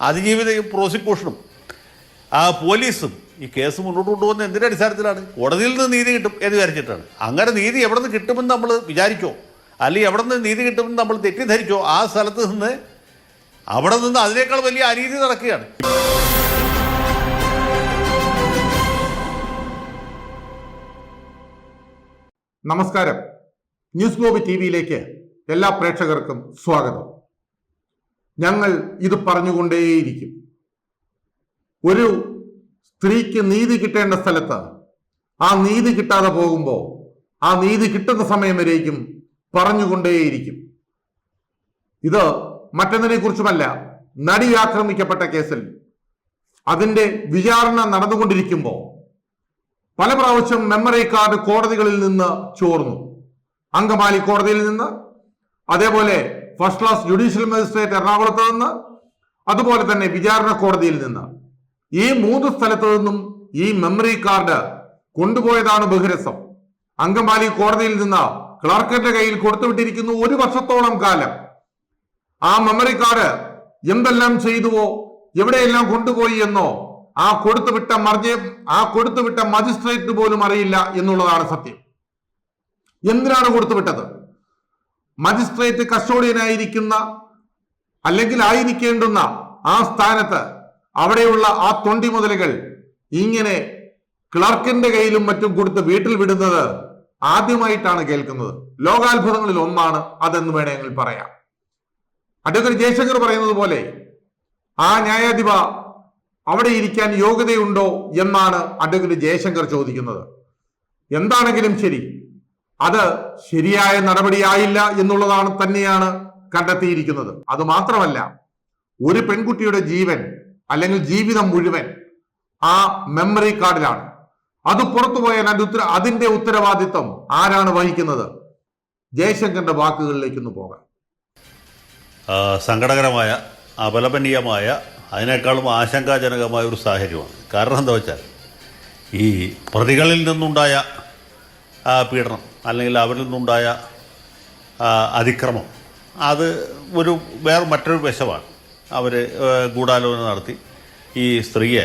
അതിജീവിതയും പ്രോസിക്യൂഷനും ആ പോലീസും ഈ കേസ് മുന്നോട്ട് കൊണ്ടുപോകുന്ന എന്തിന്റെ അടിസ്ഥാനത്തിലാണ്? കോടതിയിൽ നിന്ന് നീതി കിട്ടും എന്ന് വിചാരിച്ചിട്ടാണ്. അങ്ങനെ നീതി എവിടെ നിന്ന് കിട്ടുമെന്ന് നമ്മൾ വിചാരിച്ചോ? അല്ലെങ്കിൽ എവിടെ നിന്ന് നീതി കിട്ടുമെന്ന് നമ്മൾ തെറ്റിദ്ധരിച്ചോ? ആ സ്ഥലത്ത് നിന്ന് അവിടെ നിന്ന് അതിനേക്കാൾ വലിയ അനീതി നടക്കുകയാണ്. നമസ്കാരം. ന്യൂസ് ഗ്ലോബ് ടി വിയിലേക്ക് എല്ലാ പ്രേക്ഷകർക്കും സ്വാഗതം. ഞങ്ങൾ ഇത് പറഞ്ഞുകൊണ്ടേയിരിക്കും. ഒരു സ്ത്രീക്ക് നീതി കിട്ടേണ്ട സ്ഥലത്ത് ആ നീതി കിട്ടാതെ പോകുമ്പോൾ ആ നീതി കിട്ടുന്ന സമയം വരേക്കും പറഞ്ഞുകൊണ്ടേയിരിക്കും. ഇത് മറ്റൊന്നിനെ കുറിച്ചുമല്ല നടി ആക്രമിക്കപ്പെട്ട കേസിൽ അതിന്റെ വിചാരണ നടന്നുകൊണ്ടിരിക്കുമ്പോൾ പല പ്രാവശ്യം മെമ്മറി കാർഡ് കോടതികളിൽ നിന്ന് ചോർന്നു. അങ്കമാലി കോടതിയിൽ നിന്ന് അതേപോലെ ഫസ്റ്റ് ക്ലാസ് ജുഡീഷ്യൽ മജിസ്ട്രേറ്റ് എറണാകുളത്ത് നിന്ന് അതുപോലെ തന്നെ വിചാരണ കോടതിയിൽ നിന്ന്. ഈ മൂന്ന് സ്ഥലത്തു നിന്നും ഈ മെമ്മറി കാർഡ് കൊണ്ടുപോയതാണ് ബഹിരസം. അങ്കമാലി കോടതിയിൽ നിന്ന് ക്ലർക്കിന്റെ കയ്യിൽ കൊടുത്തുവിട്ടിരിക്കുന്നു ഒരു വർഷത്തോളം കാലം. ആ മെമ്മറി കാർഡ് എന്തെല്ലാം ചെയ്തുവോ എവിടെയെല്ലാം കൊണ്ടുപോയി എന്നോ ആ കൊടുത്തുവിട്ട മർജ ആ കൊടുത്തുവിട്ട മജിസ്ട്രേറ്റ് പോലും അറിയില്ല എന്നുള്ളതാണ് സത്യം. എന്തിനാണ് കൊടുത്തുവിട്ടത് മജിസ്ട്രേറ്റ് കസ്റ്റോഡിയനായിരിക്കുന്ന അല്ലെങ്കിൽ ആയിരിക്കേണ്ടുന്ന ആ സ്ഥാനത്ത് അവിടെയുള്ള ആ തൊണ്ടി മുതലുകൾ ഇങ്ങനെ ക്ലർക്കിന്റെ കയ്യിലും മറ്റും കൊടുത്ത് വീട്ടിൽ വിടുന്നത് ആദ്യമായിട്ടാണ് കേൾക്കുന്നത്. ലോകാത്ഭുതങ്ങളിൽ ഒന്നാണ് അതെന്ന് വേണമെങ്കിൽ പറയാം. അഡ്വക്കേറ്റ് ജയശങ്കർ പറയുന്നത് പോലെ ആ ന്യായാധിപ അവിടെ ഇരിക്കാൻ യോഗ്യതയുണ്ടോ എന്നാണ് അഡ്വക്കേറ്റ് ജയശങ്കർ ചോദിക്കുന്നത്. എന്താണെങ്കിലും ശരി അത് ശരിയായ നടപടിയായില്ല എന്നുള്ളതാണ് തന്നെയാണ് കണ്ടെത്തിയിരിക്കുന്നത്. അത് മാത്രമല്ല ഒരു പെൺകുട്ടിയുടെ ജീവൻ അല്ലെങ്കിൽ ജീവിതം മുഴുവൻ ആ മെമ്മറി കാർഡിലാണ് അത് പുറത്തു പോയാൽ അതിന്റെ ഉത്തര അതിന്റെ ഉത്തരവാദിത്വം ആരാണ് വഹിക്കുന്നത്? ജയശങ്കറിന്റെ വാക്കുകളിലേക്കൊന്ന് പോകാം. സങ്കടകരമായ അപലപനീയമായ അതിനേക്കാളും ആശങ്കാജനകമായ ഒരു സാഹചര്യമാണ്. കാരണം എന്താ വെച്ചാൽ ഈ പ്രതികളിൽ നിന്നുണ്ടായ പീഡനം അല്ലെങ്കിൽ അവരിൽ നിന്നുണ്ടായ അതിക്രമം. അത് ഒരു വേറെ മറ്റൊരു വശമാണ് അവർ ഗൂഢാലോചന നടത്തി. ഈ സ്ത്രീയെ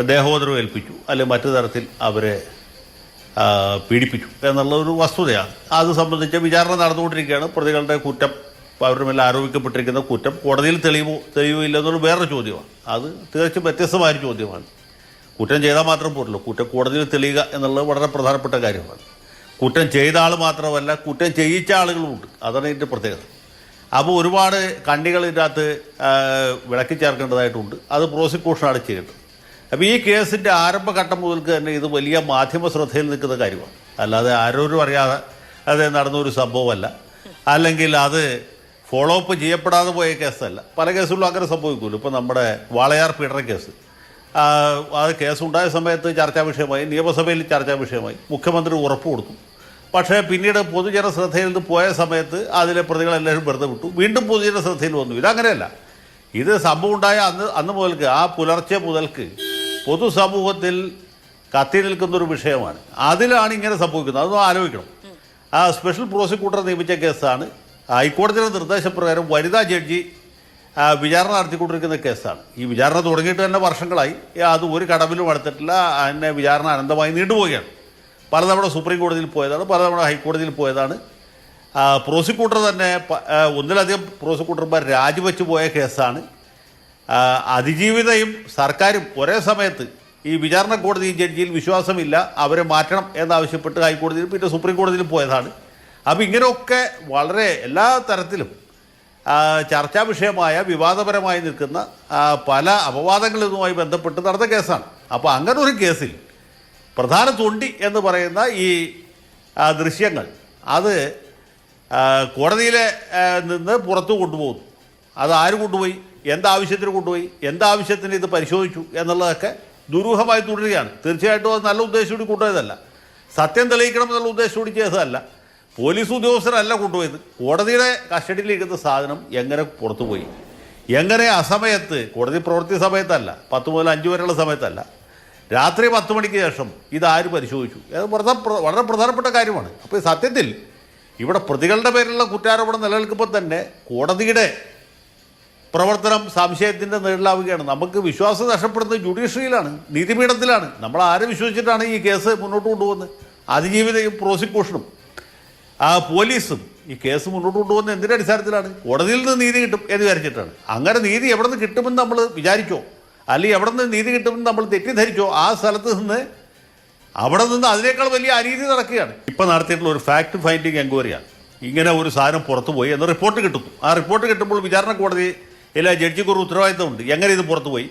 ദേഹോദരം ഏൽപ്പിച്ചു. അല്ലെങ്കിൽ മറ്റു തരത്തിൽ അവരെ പീഡിപ്പിച്ചു എന്നുള്ള ഒരു വസ്തുതയാണ്. അത് സംബന്ധിച്ച് വിചാരണ നടന്നുകൊണ്ടിരിക്കുകയാണ്. പ്രതികളുടെ കുറ്റം അവരുടെ മേലെ ആരോപിക്കപ്പെട്ടിരിക്കുന്ന കുറ്റം കോടതിയിൽ തെളിയുമോ തെളിവോ ഇല്ലെന്നുള്ള വേറൊരു ചോദ്യമാണ്. അത് തികച്ചും വ്യത്യസ്തമായൊരു ചോദ്യമാണ്. കുറ്റം ചെയ്താൽ മാത്രം പോരല്ലോ. കുറ്റം കോടതിയിൽ തെളിയുക എന്നുള്ളത് വളരെ പ്രധാനപ്പെട്ട കാര്യമാണ്. കുറ്റം ചെയ്ത ആൾ മാത്രമല്ല കുറ്റം ചെയ്യിച്ച ആളുകളുമുണ്ട്. അതാണ് ഇതിന്റെ പ്രത്യേകത. അപ്പോൾ ഒരുപാട് കണ്ണികൾ ഇതിനകത്ത് വിളക്കി ചേർക്കേണ്ടതായിട്ടുണ്ട്. അത് പ്രോസിക്യൂഷനാണ് ചെയ്യേണ്ടത്. അപ്പോൾ ഈ കേസിന്റെ ആരംഭഘട്ടം മുതൽക്ക് തന്നെ ഇത് വലിയ മാധ്യമ ശ്രദ്ധയിൽ നിൽക്കുന്ന കാര്യമാണ്. അല്ലാതെ ആരോരും അറിയാതെ അത് നടന്ന ഒരു സംഭവമല്ല. അല്ലെങ്കിൽ അത് ഫോളോ അപ്പ് ചെയ്യപ്പെടാതെ പോയ കേസല്ല. പല കേസുകളും അങ്ങനെ സംഭവിക്കുമല്ലോ ഇപ്പോൾ നമ്മുടെ വാളയാർ പീഡന കേസ്. അത് കേസുണ്ടായ സമയത്ത് ചർച്ചാ വിഷയമായി നിയമസഭയിൽ ചർച്ചാ വിഷയമായി. മുഖ്യമന്ത്രി ഉറപ്പ് കൊടുത്തു. പക്ഷേ പിന്നീട് പൊതുജന ശ്രദ്ധയിൽ നിന്ന് പോയ സമയത്ത് അതിലെ പ്രതികളെല്ലാവരും വെറുതെ വിട്ടു. വീണ്ടും പൊതുജന ശ്രദ്ധയിൽ വന്നു. ഇതങ്ങനെയല്ല. ഇത് സംഭവം ഉണ്ടായ അന്ന് അന്ന് മുതൽക്ക് ആ പുലർച്ചെ മുതൽക്ക് പൊതുസമൂഹത്തിൽ കത്തി നിൽക്കുന്ന ഒരു വിഷയമാണ്. അതിലാണ് ഇങ്ങനെ സംഭവിക്കുന്നത്. അതൊന്നും ആലോചിക്കണം. ആ സ്പെഷ്യൽ പ്രോസിക്യൂട്ടർ നിയമിച്ച കേസാണ്. ഹൈക്കോടതിയുടെ നിർദ്ദേശപ്രകാരം വനിതാ ജഡ്ജി വിചാരണ നടത്തിക്കൊണ്ടിരിക്കുന്ന കേസാണ്. ഈ വിചാരണ തുടങ്ങിയിട്ട് തന്നെ വർഷങ്ങളായി. അത് ഒരു കടവിലും എടുത്തിട്ടില്ല അതിനെ വിചാരണ അനന്തമായി നീണ്ടുപോവുകയാണ്. പലതവണ സുപ്രീം കോടതിയിൽ പോയതാണ് പലതവണ ഹൈക്കോടതിയിൽ പോയതാണ്. പ്രോസിക്യൂട്ടർ തന്നെ ഒന്നിലധികം പ്രോസിക്യൂട്ടർമാർ രാജിവെച്ച് പോയ കേസാണ്. അതിജീവിതയും സർക്കാരും ഒരേ സമയത്ത് ഈ വിചാരണ കോടതി ജഡ്ജിയിൽ വിശ്വാസമില്ല അവരെ മാറ്റണം എന്നാവശ്യപ്പെട്ട് ഹൈക്കോടതിയിൽ പിന്നെ സുപ്രീം കോടതിയിൽ പോയതാണ്. അപ്പോൾ ഇങ്ങനെയൊക്കെ വളരെ എല്ലാ തരത്തിലും ചർച്ചാ വിഷയമായ വിവാദപരമായി നിൽക്കുന്ന പല അപവാദങ്ങളുമായി ബന്ധപ്പെട്ട് നടന്ന കേസാണ്. അപ്പോൾ അങ്ങനെ ഒരു കേസിൽ പ്രധാന തുണ്ടി എന്ന് പറയുന്ന ഈ ദൃശ്യങ്ങൾ അത് കോടതിയിലെ നിന്ന് പുറത്തു കൊണ്ടുപോകുന്നു. അത് ആര് കൊണ്ടുപോയി? എന്താവശ്യത്തിന് കൊണ്ടുപോയി? എന്താവശ്യത്തിന് ഇത് പരിശോധിച്ചു എന്നുള്ളതൊക്കെ ദുരൂഹമായി തുടരുകയാണ്. തീർച്ചയായിട്ടും അത് നല്ല ഉദ്ദേശത്തോടെ കൊണ്ടുപോയതല്ല. സത്യം തെളിയിക്കണം എന്നുള്ള ഉദ്ദേശത്തോടെ ചെയ്തതല്ല. പോലീസ് ഉദ്യോഗസ്ഥരല്ല കൊണ്ടുപോയത്. കോടതിയുടെ കസ്റ്റഡിയിലിരിക്കുന്ന സാധനം എങ്ങനെ പുറത്തുപോയി? എങ്ങനെ അസമയത്ത് കോടതി പ്രവൃത്തി സമയത്തല്ല പത്ത് മുതൽ അഞ്ച് വരെയുള്ള സമയത്തല്ല രാത്രി പത്ത് മണിക്ക് ശേഷം ഇതാര് പരിശോധിച്ചു? അത് വളരെ പ്ര- വളരെ പ്രധാനപ്പെട്ട കാര്യമാണ്. അപ്പോൾ സത്യത്തിൽ ഇവിടെ പ്രതികളുടെ പേരിലുള്ള കുറ്റാരോപണം നിലനിൽക്കുമ്പോൾ തന്നെ കോടതിയുടെ പ്രവർത്തനം സംശയത്തിന്റെ നേരിലാവുകയാണ് നമുക്ക് വിശ്വാസം നഷ്ടപ്പെടുന്നത് ജുഡീഷ്യറിയിലാണ് നീതിപീഠത്തിലാണ്. നമ്മൾ ആരെ വിശ്വസിച്ചിട്ടാണ് ഈ കേസ് മുന്നോട്ട് കൊണ്ടുപോകുന്നത്. അതിജീവിതയും പ്രോസിക്യൂഷനും. ആ പോലീസും ഈ കേസ് മുന്നോട്ട് കൊണ്ടുപോകുന്ന എന്തിന്റെ അടിസ്ഥാനത്തിലാണ്? കോടതിയിൽ നിന്ന് നീതി കിട്ടും എന്ന് വിചാരിച്ചിട്ടാണ്. അങ്ങനെ നീതി എവിടെ നിന്ന് കിട്ടുമെന്ന് നമ്മൾ വിചാരിച്ചോ? അല്ലെങ്കിൽ എവിടെ നിന്ന് നീതി കിട്ടുമെന്ന് നമ്മൾ തെറ്റിദ്ധരിച്ചോ? ആ സ്ഥലത്ത് നിന്ന് അവിടെ നിന്ന് അതിനേക്കാൾ വലിയ അനീതി നടക്കുകയാണ്. ഇപ്പം നടത്തിയിട്ടുള്ള ഒരു ഫാക്ട് ഫൈൻഡിങ് എൻക്വയറിയാണ്. ഇങ്ങനെ ഒരു സാധനം പുറത്തു പോയി എന്ന് റിപ്പോർട്ട് കിട്ടുന്നു. ആ റിപ്പോർട്ട് കിട്ടുമ്പോൾ വിചാരണ കോടതി എല്ലാ ജഡ്ജിക്ക് ഒരു ഉത്തരവാദിത്തമുണ്ട്. എങ്ങനെ ഇത് പുറത്തു പോയി?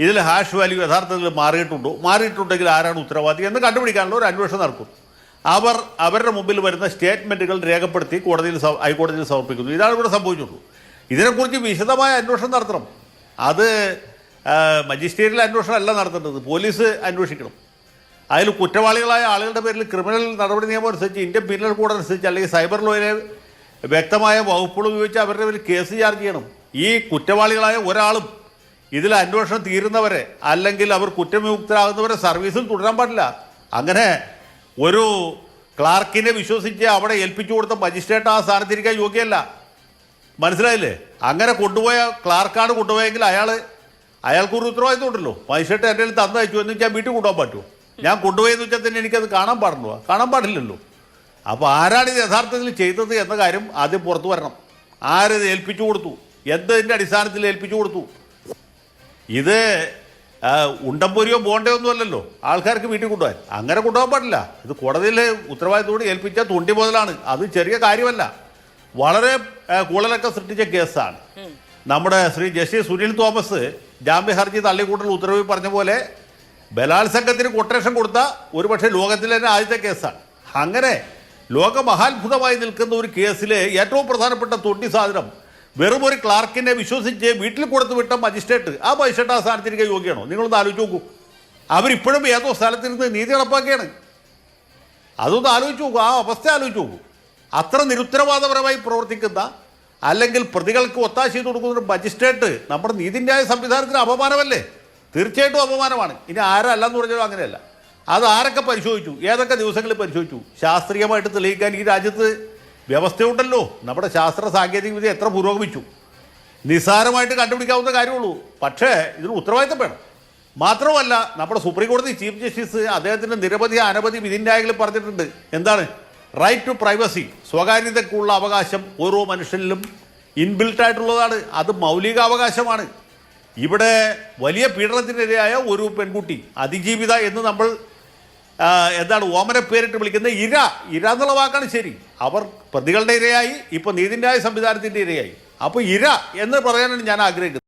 ഇതിൽ ഹാഷ് വാല്യൂ യഥാർത്ഥത്തിൽ മാറിയിട്ടുണ്ടോ? മാറിയിട്ടുണ്ടെങ്കിൽ ആരാണ് ഉത്തരവാദി എന്ന് കണ്ടുപിടിക്കാനുള്ള ഒരു അന്വേഷണം നടക്കും. അവർ അവരുടെ മുമ്പിൽ വരുന്ന സ്റ്റേറ്റ്മെന്റുകൾ രേഖപ്പെടുത്തി കോടതിയിൽ ഹൈക്കോടതിയിൽ സമർപ്പിക്കുന്നു. ഇതാണ് ഇവിടെ സംഭവിച്ചുള്ളൂ. ഇതിനെക്കുറിച്ച് വിശദമായ അന്വേഷണം നടത്തണം. അത് മജിസ്ട്രേറ്റിൽ അന്വേഷണം അല്ല നടത്തേണ്ടത്. പോലീസ് അന്വേഷിക്കണം. അതിൽ കുറ്റവാളികളായ ആളുകളുടെ പേരിൽ ക്രിമിനൽ നടപടി നിയമം അനുസരിച്ച് ഇന്ത്യൻ പീനൽ കോഡ് അനുസരിച്ച് അല്ലെങ്കിൽ സൈബർ ലോയിലെ വ്യക്തമായ വകുപ്പുകൾ ഉപയോഗിച്ച് അവരുടെ പേരിൽ കേസ് ചാർജ് ചെയ്യണം. ഈ കുറ്റവാളികളായ ഒരാളും ഇതിൽ അന്വേഷണം തീരുന്നവരെ അല്ലെങ്കിൽ അവർ കുറ്റവിമുക്തരാകുന്നവരെ സർവീസിൽ തുടരാൻ പാടില്ല. അങ്ങനെ ഒരു ക്ലാർക്കിനെ വിശ്വസിച്ച് അവിടെ ഏൽപ്പിച്ചു കൊടുത്ത മജിസ്ട്രേറ്റ് ആ സ്ഥാനത്തിരിക്കാൻ യോഗ്യമല്ല മനസ്സിലായില്ലേ? അങ്ങനെ കൊണ്ടുപോയ ക്ലാർക്കാണ് കൊണ്ടുപോയെങ്കിൽ അയാൾ അയാൾക്കൊരു ഉത്തരവാദിത്വം ഉണ്ടല്ലോ. മജിസ്ട്രേറ്റ് എന്റെ അടുത്ത് തന്നു അയച്ചു എന്ന് വെച്ചാൽ വീട്ടിൽ കൊണ്ടുപോകാൻ പറ്റുമോ? ഞാൻ കൊണ്ടുപോയെന്ന് വെച്ചാൽ തന്നെ എനിക്കത് കാണാൻ പാടുള്ളൂ കാണാൻ പാടില്ലല്ലോ. അപ്പോൾ ആരാണ് ഇത് യഥാർത്ഥത്തിൽ ചെയ്തത് എന്ന കാര്യം ആദ്യം പുറത്തു വരണം. ആരത് ഏൽപ്പിച്ചു കൊടുത്തു? എന്തതിന്റെ അടിസ്ഥാനത്തിൽ ഏൽപ്പിച്ചു കൊടുത്തു? ഇത് ഉണ്ടംപൊരിയോ ബോണ്ടയോ ഒന്നും അല്ലല്ലോ. ആൾക്കാർക്ക് വീട്ടിൽ കൊണ്ടുപോകാൻ. അങ്ങനെ കൊണ്ടുപോകാൻ പാടില്ല. ഇത് കോടതിയിൽ ഉത്തരവാദിത്തോട് ഏൽപ്പിച്ച തുണ്ടി മുതലാണ്. അത് ചെറിയ കാര്യമല്ല. വളരെ കൂടുതലൊക്കെ സൃഷ്ടിച്ച കേസാണ്. നമ്മുടെ ശ്രീ ജസ്റ്റിസ് സുനിൽ തോമസ് ജാമ്യ ഹർജി തള്ളിക്കൂട്ടൽ ഉത്തരവിൽ പറഞ്ഞ പോലെ ബലാത്സംഗത്തിന് കൊട്ടേഷൻ കൊടുത്ത ഒരുപക്ഷെ ലോകത്തിലെ തന്നെ ആദ്യത്തെ കേസാണ്. അങ്ങനെ ലോകമഹാത്ഭുതമായി നിൽക്കുന്ന ഒരു കേസിലെ ഏറ്റവും പ്രധാനപ്പെട്ട തൊണ്ടി സാധനം വെറും ഒരു ക്ലാർക്കിനെ വിശ്വസിച്ച് വീട്ടിൽ കൊടുത്തു വിട്ട മജിസ്ട്രേറ്റ് ആ മജിസ്ട്രേറ്റ് ആ സ്ഥാനത്തിരിക്കാൻ യോഗ്യമാണോ നിങ്ങളൊന്ന് ആലോചിച്ച് നോക്കൂ. അവരിപ്പോഴും ഏതോ സ്ഥലത്തിരുന്ന് നീതി നടപ്പാക്കുകയാണ് അതൊന്ന് ആലോചിച്ച് നോക്കൂ ആ അവസ്ഥ ആലോചിച്ച് നോക്കൂ. അത്ര നിരുത്തരവാദപരമായി പ്രവർത്തിക്കുന്ന അല്ലെങ്കിൽ പ്രതികൾക്ക് ഒത്താശ ചെയ്ത് കൊടുക്കുന്ന ഒരു മജിസ്ട്രേറ്റ് നമ്മുടെ നീതിന്യായ സംവിധാനത്തിന് അപമാനമല്ലേ? തീർച്ചയായിട്ടും അപമാനമാണ്. ഇനി ആരല്ലെന്ന് പറഞ്ഞാലും അങ്ങനെയല്ല. അത് ആരൊക്കെ പരിശോധിച്ചു? ഏതൊക്കെ ദിവസങ്ങളിൽ പരിശോധിച്ചു? ശാസ്ത്രീയമായിട്ട് തെളിയിക്കാൻ ഈ രാജ്യത്ത് വ്യവസ്ഥയുണ്ടല്ലോ. നമ്മുടെ ശാസ്ത്ര സാങ്കേതിക വിദ്യ എത്ര പുരോഗമിച്ചു. നിസ്സാരമായിട്ട് കണ്ടുപിടിക്കാവുന്ന കാര്യമുള്ളൂ. പക്ഷേ ഇതിന് ഉത്തരവാദിത്തം വേണം. മാത്രമല്ല നമ്മുടെ സുപ്രീം കോടതി ചീഫ് ജസ്റ്റിസ് അദ്ദേഹത്തിന്റെ നിരവധി അനവധി വിധിന്യായങ്ങളിൽ പറഞ്ഞിട്ടുണ്ട്. എന്താണ്? റൈറ്റ് ടു പ്രൈവസി സ്വകാര്യതയ്ക്കുള്ള അവകാശം ഓരോ മനുഷ്യനിലും ഇൻബിൽട്ട് ആയിട്ടുള്ളതാണ്. അത് മൗലിക അവകാശമാണ് ഇവിടെ വലിയ പീഡനത്തിനിരയായ ഒരു പെൺകുട്ടി അതിജീവിത എന്ന് നമ്മൾ എന്താണ് ഓമന പേരിട്ട് വിളിക്കുന്നത് ഇര. ഇര എന്നുള്ള വാക്കാണ് ശരി. അവർ പ്രതികളുടെ ഇരയായി ഇപ്പോൾ നീതിന്യായ സംവിധാനത്തിന്റെ ഇരയായി. അപ്പോൾ ഇര എന്ന് പറയാനാണ് ഞാൻ ആഗ്രഹിക്കുന്നത്.